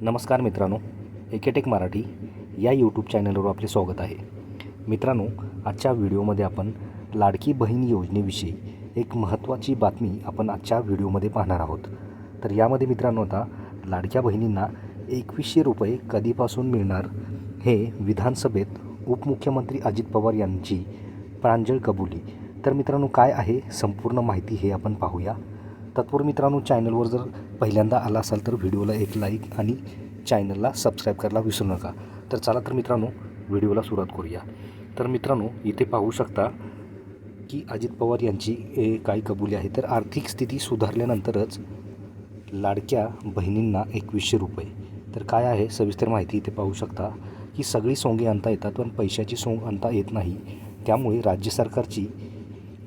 नमस्कार मित्रांनो एकेटेक मराठी या यूट्यूब चॅनलवर आपले स्वागत आहे. मित्रांनो आजच्या व्हिडिओमध्ये आपण लाडकी बहीण योजनेविषयी एक महत्त्वाची बातमी आपण आजच्या व्हिडिओमध्ये पाहणार आहोत. तर यामध्ये मित्रांनो आता लाडक्या बहिणींना एकवीसशे रुपये कधीपासून मिळणार हे विधानसभेत उपमुख्यमंत्री अजित पवार यांची प्रांजळ कबुली. तर मित्रांनो काय आहे? संपूर्ण माहिती हे आपण पाहूया. तत्पूर्वी मित्रांनो चॅनलवर जर पहिल्यांदा आला असाल तर व्हिडिओला एक लाईक आणि चॅनलला सबस्क्राईब करायला विसरू नका. तर चला तर मित्रांनो व्हिडिओला सुरुवात करूया. तर मित्रांनो इथे पाहू शकता की अजित पवार यांची ए, कबुली आहे? तर आर्थिक स्थिती सुधारल्यानंतरच लाडक्या बहिणींना एकवीसशे रुपये. तर काय आहे? सविस्तर माहिती इथे पाहू शकता की सगळी सोंगे आणता येतात पण पैशाची सोंग आणता येत नाही. त्यामुळे राज्य सरकारची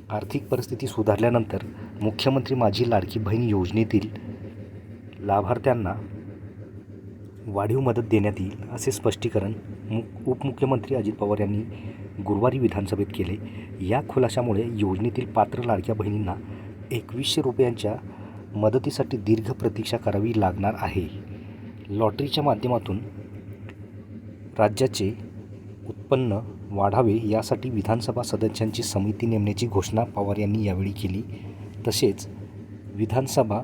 आर्थिक परिस्थिती सुधारल्यानंतर मुख्यमंत्री माझी लाडकी बहीण योजनेतील लाभार्थ्यांना वाढीव मदत देण्यात येईल असे स्पष्टीकरण मु उपमुख्यमंत्री अजित पवार यांनी गुरुवारी विधानसभेत केले. या खुलाशामुळे योजनेतील पात्र लाडक्या बहिणींना एकवीसशे रुपयांच्या मदतीसाठी दीर्घ प्रतीक्षा करावी लागणार आहे. लॉटरीच्या माध्यमातून राज्याचे उत्पन्न वाढावे यासाठी विधानसभा सदस्यांची समिती नेमण्याची घोषणा पवार यांनी यावेळी केली. तसेच विधानसभा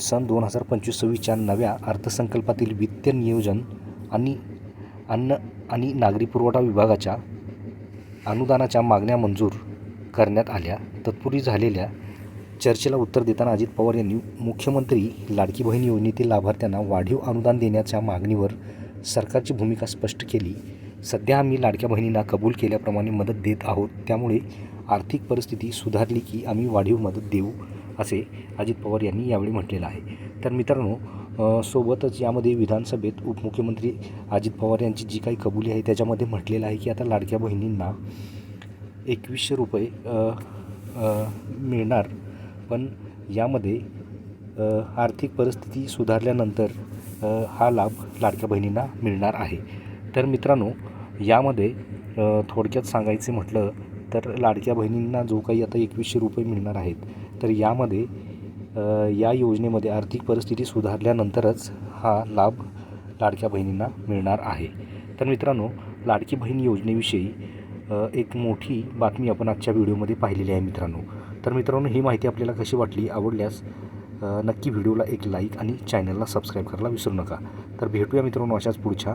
सन दोन हजार पंचवीस सव्वीसच्या नव्या अर्थसंकल्पातील वित्त नियोजन आणि अन्न आणि नागरी पुरवठा विभागाच्या अनुदानाच्या मागण्या मंजूर करण्यात आल्या. तत्पूर्वी झालेल्या चर्चेला उत्तर देताना अजित पवार यांनी मुख्यमंत्री लाडकी बहीण योजनेतील लाभार्थ्यांना वाढीव अनुदान देण्याच्या मागणीवर सरकारची भूमिका स्पष्ट केली. सध्या आम्ही लाडक्या बहिणींना कबूल केल्याप्रमाणे मदत देत आहोत. त्यामुळे आर्थिक परिस्थिती सुधारली की आम्ही वाढीव मदत देऊ असे अजित पवार यांनी यावेळी म्हटलेलं आहे. तर मित्रांनो सोबतच यामध्ये विधानसभेत उपमुख्यमंत्री अजित पवार यांची जी काही कबुली आहे त्याच्यामध्ये म्हटलेलं आहे की आता लाडक्या बहिणींना एकवीसशे रुपये मिळणार. पण यामध्ये आर्थिक परिस्थिती सुधारल्यानंतर हा लाभ लाडक्या बहिणींना मिळणार आहे. तर मित्रांनो यामध्ये थोडक्यात सांगायचे म्हटलं तर लाडक्या बहिणींना जो काही आता एकवीसशे रुपये मिळणार आहेत तर यामध्ये या योजनेमध्ये आर्थिक परिस्थिती सुधारल्यानंतरच हा लाभ लाडक्या बहिणींना मिळणार आहे. तर मित्रांनो लाडकी बहीण योजनेविषयी एक मोठी बातमी आपण आजच्या व्हिडिओमध्ये पाहिलेली आहे मित्रांनो. तर मित्रांनो ही माहिती आपल्याला कशी वाटली आवडल्यास नक्की व्हिडिओला एक लाईक आणि चॅनलला सबस्क्राईब करायला विसरू नका. तर भेटूया मित्रांनो अशाच पुढच्या